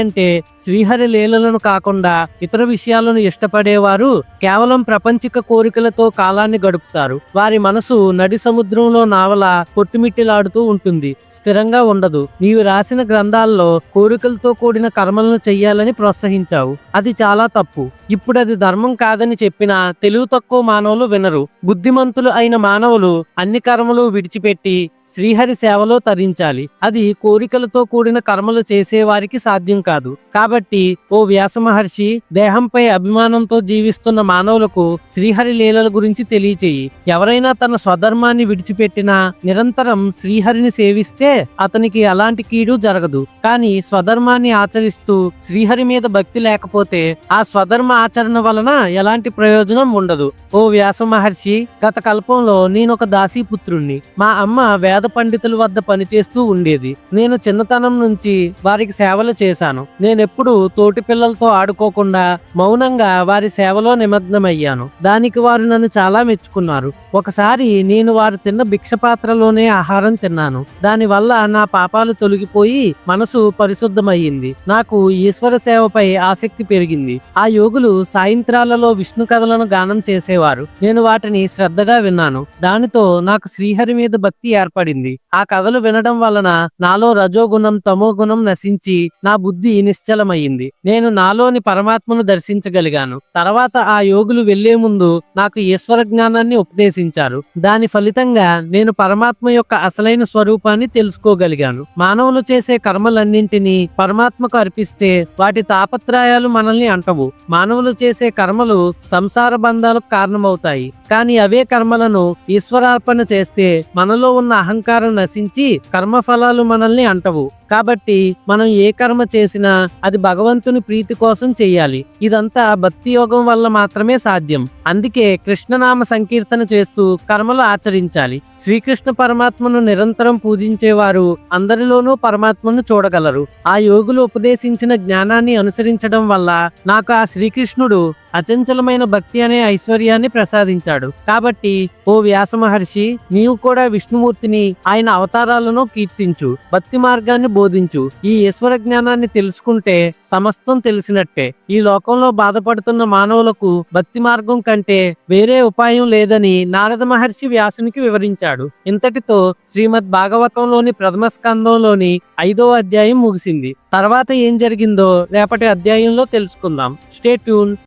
అంటే శ్రీహరి లీలలను కాకుండా ఇతర విషయాలను ఇష్టపడేవారు కేవలం ప్రపంచిక కోరికలతో కాలాన్ని గడుపుతారు. వారి మనసు నడి సముద్రంలో నావల కొట్టుమిట్టిలాడుతూ ఉంటుంది. స్థిరంగా ఉండదు. నీవు రాసిన గ్రంథాల్లో కోరికలతో కూడిన కర్మలను చెయ్యాలని ప్రోత్సహించావు. అది చాలా తప్పు. ఇప్పుడు అది ధర్మం కాదని చెప్పినా తెలివి తక్కువ మానవులు వినరు. బుద్ధిమంతులు అయిన మానవులు అన్ని కర్మలు విడిచిపెట్టి శ్రీహరి సేవలో తరించాలి. అది కోరికలతో కూడిన కర్మలు చేసేవారికి సాధ్యం కాదు. కాదు. కాబట్టి ఓ వ్యాస మహర్షి దేహంపై అభిమానంతో జీవిస్తున్న మానవులకు శ్రీహరి లీలల గురించి తెలియచేయి. ఎవరైనా తన స్వధర్మాన్ని విడిచిపెట్టినా నిరంతరం శ్రీహరిని సేవిస్తే అతనికి అలాంటి కీడు జరగదు. కానీ స్వధర్మాన్ని ఆచరిస్తూ శ్రీహరి మీద భక్తి లేకపోతే ఆ స్వధర్మ ఆచరణ వలన ఎలాంటి ప్రయోజనం ఉండదు. ఓ వ్యాస మహర్షి గత కల్పంలో నేనొక దాసీపుత్రుణ్ణి. మా అమ్మ వేద పండితుల వద్ద పనిచేస్తూ ఉండేది. నేను చిన్నతనం నుంచి వారికి సేవలు చేశాను. నేనెప్పుడు తోటి పిల్లలతో ఆడుకోకుండా మౌనంగా వారి సేవలో నిమగ్నమయ్యాను. దానికి వారు నన్ను చాలా మెచ్చుకున్నారు. ఒకసారి నేను వారు తిన్న భిక్ష పాత్రలోనే ఆహారం తిన్నాను. దానివల్ల నా పాపాలు తొలగిపోయి మనసు పరిశుద్ధమయ్యింది. నాకు ఈశ్వర సేవపై ఆసక్తి పెరిగింది. ఆ యోగులు సాయంత్రాలలో విష్ణు కథలను గానం చేసేవారు. నేను వాటిని శ్రద్ధగా విన్నాను. దానితో నాకు శ్రీహరి మీద భక్తి ఏర్పడింది. ఆ కథలు వినడం వలన నాలో రజోగుణం తమో గుణం నశించి నా బుద్ధి నిశ్చలమైంది నేను నాలోని పరమాత్మను దర్శించగలిగాను. తర్వాత ఆ యోగులు వెళ్ళే ముందు నాకు ఈశ్వర జ్ఞానాన్ని ఉపదేశించారు. దాని ఫలితంగా నేను పరమాత్మ యొక్క అసలైన స్వరూపాన్ని తెలుసుకోగలిగాను. మానవులు చేసే కర్మలన్నింటినీ పరమాత్మకు అర్పిస్తే వాటి తాపత్రయాలు మనల్ని అంటవు. మానవులు చేసే కర్మలు సంసార బంధాలకు కారణమవుతాయి. కానీ అవే కర్మలను ఈశ్వరార్పణ చేస్తే మనలో ఉన్న అహంకారం నశించి కర్మఫలాలు మనల్ని అంటవు. కాబట్టి మనం ఏ కర్మ చేసినా అది భగవంతుని ప్రీతి కోసం చేయాలి. ఇదంతా భక్తి యోగం వల్ల మాత్రమే సాధ్యం. అందుకే కృష్ణనామ సంకీర్తన చేస్తూ కర్మలు ఆచరించాలి. శ్రీకృష్ణ పరమాత్మను నిరంతరం పూజించేవారు అందరిలోనూ పరమాత్మను చూడగలరు. ఆ యోగులు ఉపదేశించిన జ్ఞానాన్ని అనుసరించడం వల్ల నాకు ఆ శ్రీకృష్ణుడు అచంచలమైన భక్తి అనే ఐశ్వర్యాన్ని ప్రసాదించాడు. కాబట్టి ఓ వ్యాస మహర్షి నీవు కూడా విష్ణుమూర్తిని ఆయన అవతారాలను కీర్తించు. భక్తి మార్గాన్ని బోధించు ఈ ఈశ్వర జ్ఞానాన్ని తెలుసుకుంటే సమస్తం తెలిసినట్టే. ఈ లోకంలో బాధపడుతున్న మానవులకు భక్తి మార్గం కంటే వేరే ఉపాయం లేదని నారద మహర్షి వ్యాసునికి వివరించాడు. ఇంతటితో శ్రీమద్ భాగవతంలోని ప్రథమ స్కందంలోని ఐదవ అధ్యాయం ముగిసింది. తర్వాత ఏం జరిగిందో రేపటి అధ్యాయంలో తెలుసుకుందాం. Stay tune